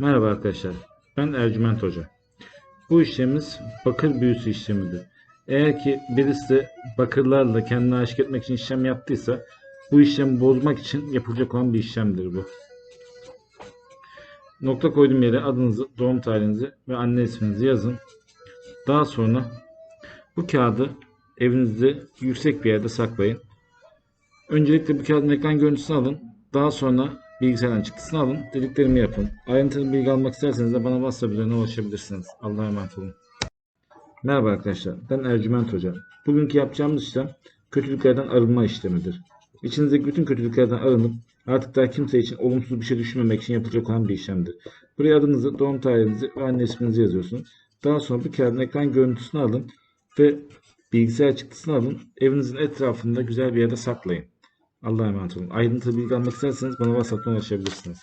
Merhaba arkadaşlar. Ben Ercüment Hoca. Bu işlemimiz bakır büyüsü işlemidir. Eğer ki birisi bakırlarla kendini aşık etmek için işlem yaptıysa bu işlemi bozmak için yapılacak olan bir işlemdir bu. Nokta koyduğum yere adınızı, doğum tarihinizi ve anne isminizi yazın. Daha sonra bu kağıdı evinizde yüksek bir yerde saklayın. Öncelikle bu kağıdın ekran görüntüsünü alın. Daha sonra bilgisayardan çıktısını alın. Dediklerimi yapın. Ayrıntılı bilgi almak isterseniz de bana WhatsApp üzerinden ulaşabilirsiniz. Allah'a emanet olun. Merhaba arkadaşlar. Ben Ercüment Hoca. Bugünkü yapacağımız işlem kötülüklerden arınma işlemidir. İçinizdeki bütün kötülüklerden arınıp artık daha kimse için olumsuz bir şey düşünmemek için yapılacak olan bir işlemdir. Buraya adınızı, doğum tarihinizi ve anne isminizi yazıyorsunuz. Daha sonra bu kağıdın ekran görüntüsünü alın ve bilgisayar çıktısını alın. Evinizin etrafında güzel bir yerde saklayın. Allah'a emanet olun. Ayrıntılı bilgi almak isterseniz bana WhatsApp'tan ulaşabilirsiniz.